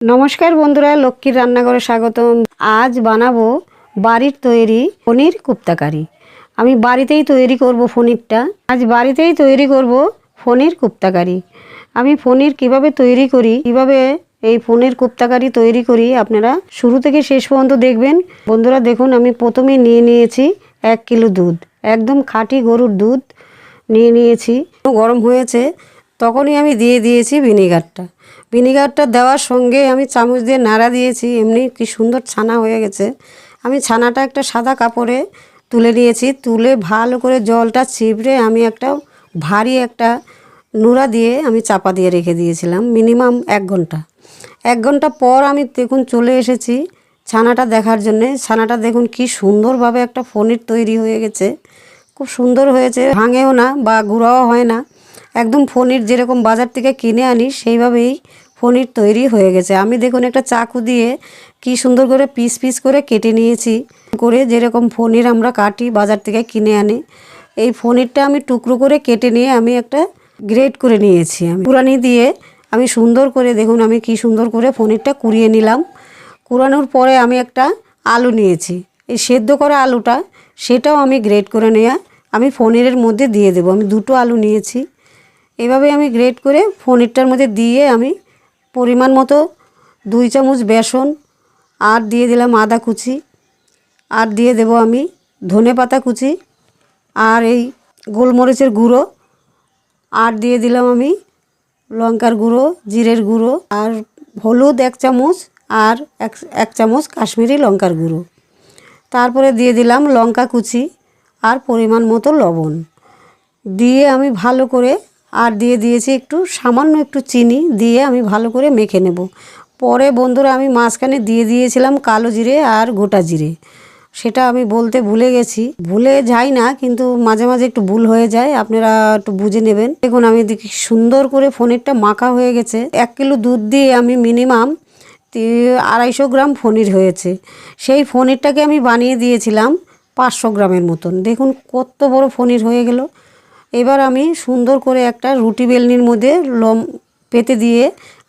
নমস্কার বন্ধুরা, লক্ষ্মীর রান্নাঘরে স্বাগতম। আজ বানাবো বাড়ির তৈরি পনির কুপ্তাকারি। আমি বাড়িতেই তৈরি করব পনিরটা। আজ বাড়িতেই তৈরি করব পনির কুপ্তাকারি। আমি পনির কীভাবে তৈরি করি, কীভাবে এই পনির কুপ্তাকারি তৈরি করি, আপনারা শুরু থেকে শেষ পর্যন্ত দেখবেন। বন্ধুরা, দেখুন, আমি প্রথমে নিয়ে নিয়েছি এক কিলো দুধ। একদম খাঁটি গরুর দুধ নিয়ে নিয়েছি। গরম হয়েছে, তখনই আমি দিয়ে দিয়েছি ভিনিগারটা। ভিনিগারটা দেওয়ার সঙ্গে আমি চামচ দিয়ে নাড়া দিয়েছি, এমনি কি সুন্দর ছানা হয়ে গেছে। আমি ছানাটা একটা সাদা কাপড়ে তুলে নিয়েছি, তুলে ভালো করে জলটা চিপড়ে আমি একটা ভারী একটা নুরা দিয়ে আমি চাপা দিয়ে রেখে দিয়েছিলাম, মিনিমাম এক ঘণ্টা। এক ঘণ্টা পর আমি দেখুন চলে এসেছি ছানাটা দেখার জন্যে। ছানাটা দেখুন কি সুন্দরভাবে একটা পনির তৈরি হয়ে গেছে, খুব সুন্দর হয়েছে, ভাঙেও না বা গুঁড়াও হয় না। একদম পনির যেরকম বাজার থেকে কিনে আনি, সেইভাবেই পনির তৈরি হয়ে গেছে। আমি দেখুন একটা চাকু দিয়ে কি সুন্দর করে পিস পিস করে কেটে নিয়েছি। করে যেরকম পনির আমরা কাটি, বাজার থেকে কিনে আনি, এই পনিরটা আমি টুকরো করে কেটে নিয়ে আমি একটা গ্রেট করে নিয়েছি আমি। পুরানি দিয়ে আমি সুন্দর করে দেখুন আমি কি সুন্দর করে পনিরটা কুড়িয়ে নিলাম। কুড়ানোর পরে আমি একটা আলু নিয়েছি। এই সেদ্ধ করা আলুটা, সেটাও আমি গ্রেট করে নেওয়া আমি পনিরের মধ্যে দিয়ে দেবো। আমি দুটো আলু নিয়েছি। এভাবে আমি গ্রেট করে পনিরটার মধ্যে দিয়ে আমি পরিমাণ মতো দুই চামচ বেসন, আর দিয়ে দিলাম আদা কুচি, আর দিয়ে দেবো আমি ধনে পাতা কুচি, আর এই গোলমরিচের গুঁড়ো, আর দিয়ে দিলাম আমি লঙ্কার গুঁড়ো, জিরের গুঁড়ো, আর হলুদ এক চামচ, আর এক এক চামচ কাশ্মীরি লঙ্কার গুঁড়ো। তারপরে দিয়ে দিলাম লঙ্কা কুচি, আর পরিমাণ মতো লবণ। দিয়ে আমি ভালো করে আর দিয়ে দিয়েছি একটু সামান্য একটু চিনি দিয়ে আমি ভালো করে মেখে নেব। পরে বন্ধুরা আমি মাঝখানে দিয়ে দিয়েছিলাম কালো জিরে আর গোটা জিরে। সেটা আমি বলতে ভুলে গেছি। ভুলে যাই না, কিন্তু মাঝে মাঝে একটু ভুল হয়ে যায়, আপনারা একটু বুঝে নেবেন। দেখুন, আমি দেখি সুন্দর করে ফোনেরটা মাখা হয়ে গেছে। এক কিলো দুধ দিয়ে আমি মিনিমাম আড়াইশো গ্রাম পনির হয়েছে। সেই পনিরটাকে আমি বানিয়ে দিয়েছিলাম পাঁচশো গ্রামের মতন। দেখুন, কত বড় পনির হয়ে গেল। এবার আমি সুন্দর করে একটা রুটি বেলনির মধ্যে লম পেতে দিয়ে,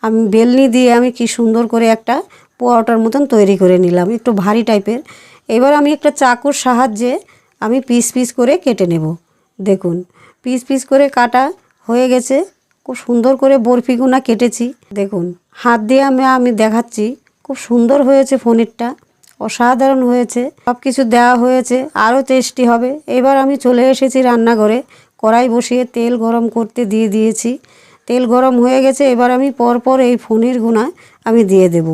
আমি বেলনি দিয়ে আমি কি সুন্দর করে একটা পোয়াটার মতন তৈরি করে নিলাম, একটু ভারী টাইপের। এবার আমি একটা চাকুর সাহায্যে আমি পিস পিস করে কেটে নেব, দেখুন। পিস পিস করে কাটা হয়ে গেছে, খুব সুন্দর করে বরফিগুনা কেটেছি, দেখুন। হাত দিয়ে আমি আমি দেখাচ্ছি, খুব সুন্দর হয়েছে পনিরটা, অসাধারণ হয়েছে সব কিছু দেওয়া হয়েছে, আরও টেস্টি হবে। এবার আমি চলে এসেছি রান্নাঘরে কড়াই বসিয়ে তেল গরম করতে দিয়ে দিয়েছি। তেল গরম হয়ে গেছে, এবার আমি পরপর এই পনির গুনা আমি দিয়ে দেব।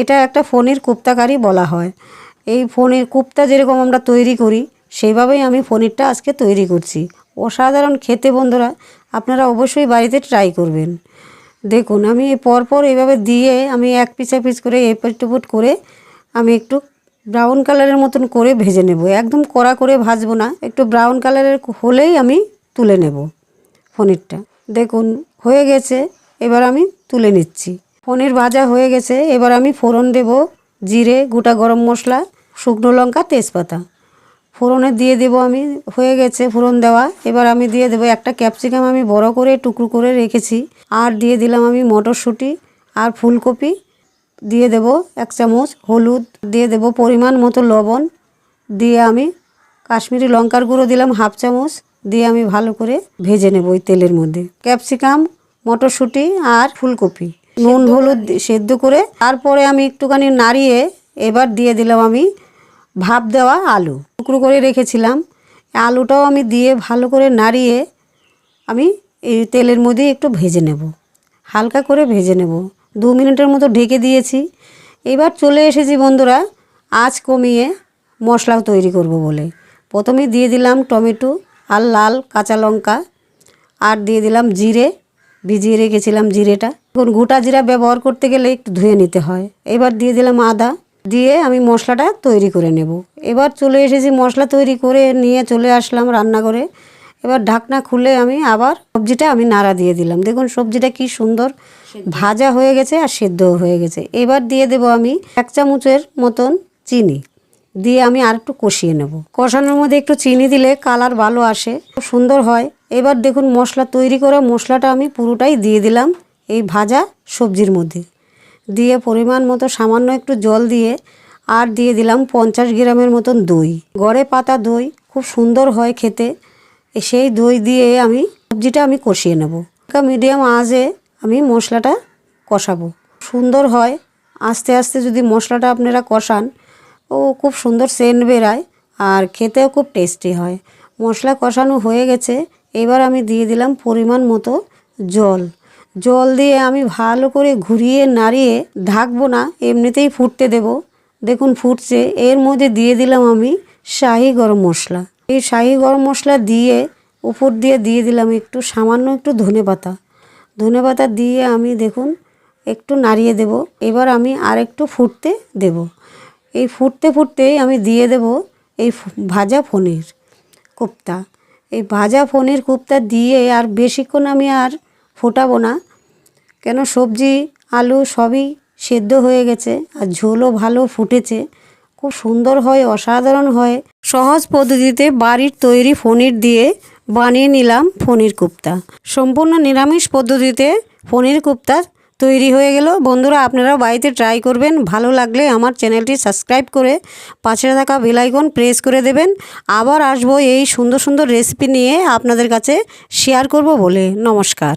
এটা একটা পনির কুপ্তাকারি বলা হয়। এই পনির কুপ্তা যেরকম আমরা তৈরি করি সেইভাবেই আমি পনিরটা আজকে তৈরি করছি। অসাধারণ খেতে বন্ধুরা, আপনারা অবশ্যই বাড়িতে ট্রাই করবেন। দেখুন, আমি পরপর এইভাবে দিয়ে আমি এক এক পিস করে এপট টুপুট করে আমি একটু ব্রাউন কালারের মতন করে ভেজে নেব। একদম কড়া করে ভাজবো না, একটু ব্রাউন কালারের হলেই আমি তুলে নেব পনিরটা। দেখুন, হয়ে গেছে, এবার আমি তুলে নিচ্ছি। পনির ভাজা হয়ে গেছে, এবার আমি ফোড়ন দেব জিরে, গোটা গরম মশলা, শুকনো লঙ্কা, তেজপাতা। ফোড়নে দিয়ে দেব আমি, হয়ে গেছে ফোড়ন দেওয়া। এবার আমি দিয়ে দেবো একটা ক্যাপসিকাম আমি বড় করে, টুকরো করে রেখেছি। আর দিয়ে দিলাম আমি মটরশুঁটি আর ফুলকপি। দিয়ে দেব এক চামচ হলুদ দিয়ে দেব পরিমাণ মতো লবণ দিয়ে আমি কাশ্মীরি লঙ্কার গুঁড়ো দিলাম হাফ চামচ দিয়ে আমি ভালো করে ভেজে নেব ওই তেলের মধ্যে। ক্যাপসিকাম মটরশুঁটি আর ফুলকপি। নুন হলুদ সেদ্ধ করে তারপরে আমি একটুখানি নাড়িয়ে এবার দিয়ে দিলাম আমি ভাপ দেওয়া আলু। টুকরো করে রেখেছিলাম। আলুটাও আমি দিয়ে ভালো করে নাড়িয়ে আমি এই তেলের মধ্যে একটু ভেজে নেব। হালকা করে ভেজে নেব। দু মিনিটের মতো ঢেকে দিয়েছি। এবার চলে এসেছি বন্ধুরা, আঁচ কমিয়ে মশলা তৈরি করব বলে। প্রথমে দিয়ে দিলাম টমেটো আর লাল কাঁচা লঙ্কা, আর দিয়ে দিলাম জিরে, ভিজিয়ে রেখেছিলাম জিরেটা। এখন গোটা জিরা ব্যবহার করতে গেলে একটু ধুয়ে নিতে হয়। এবার দিয়ে দিলাম আদা, দিয়ে আমি মশলাটা তৈরি করে নেব। এবার চলে এসেছি মশলা তৈরি করে নিয়ে চলে আসলাম রান্নাঘরে। এবার ঢাকনা খুলে আমি আবার সবজিটা আমি নাড়া দিয়ে দিলাম। দেখুন সবজিটা কি সুন্দর ভাজা হয়ে গেছে আর সেদ্ধও হয়ে গেছে। এবার দিয়ে দেব আমি এক চামচের মতন চিনি। দিয়ে আমি আর একটু কষিয়ে নেব। কষানোর মধ্যে একটু চিনি দিলে কালার ভালো আসে, খুব সুন্দর হয়। এবার দেখুন মশলা তৈরি করা মশলাটা আমি পুরোটাই দিয়ে দিলাম এই ভাজা সবজির মধ্যে। দিয়ে পরিমাণ মতো সামান্য একটু জল দিয়ে আর দিয়ে দিলাম পঞ্চাশ গ্রামের মতন দই। গড়ে পাতা দই খুব সুন্দর হয় খেতে। সেই দই দিয়ে আমি সবজিটা আমি কষিয়ে নেব। মিডিয়াম আঁচে আমি মশলাটা কষাবো। সুন্দর হয়। আস্তে আস্তে যদি মশলাটা আপনারা কষান, ও খুব সুন্দর সেন্ট বেরায় আর খেতেও খুব টেস্টি হয়। মশলা কষানো হয়ে গেছে। এবার আমি দিয়ে দিলাম পরিমাণ মতো জল। জল দিয়ে আমি ভালো করে ঘুরিয়ে নাড়িয়ে ঢাকবো না, এমনিতেই ফুটতে দেব। দেখুন ফুটছে। এর মধ্যে দিয়ে দিলাম আমি শাহি গরম মশলা। এই শাহি গরম মশলা দিয়ে উপর দিয়ে দিয়ে দিলাম একটু সামান্য একটু ধনে পাতা ধনে পাতা দিয়ে আমি দেখুন, একটু নাড়িয়ে দেব। এবার আমি আর একটু ফুটতে দেব। এই ফুটতে ফুটতেই আমি দিয়ে দেব এই ভাজা পনির কোপ্তা। এই ভাজা পনির কোপ্তা দিয়ে আর বেশিক্ষণ আমি আর ফোটাবো না। কেন সবজি, আলু সবই সেদ্ধ হয়ে গেছে আর ঝোলও ভালো ফুটেছে। খুব সুন্দর হয়, অসাধারণ হয়। সহজ পদ্ধতিতে বাড়ির তৈরি পনির দিয়ে বানিয়ে নিলাম পনির কোপ্তা। সম্পূর্ণ নিরামিষ পদ্ধতিতে পনির কোপ্তা তৈরি হয়ে গেল। বন্ধুরা আপনারা বাড়িতে ট্রাই করবেন। ভালো লাগলে আমার চ্যানেলটি সাবস্ক্রাইব করে পাশে থাকা বেলাইকন প্রেস করে দেবেন। আবার আসব এই সুন্দর সুন্দর রেসিপি নিয়ে আপনাদের কাছে শেয়ার করব বলে। নমস্কার।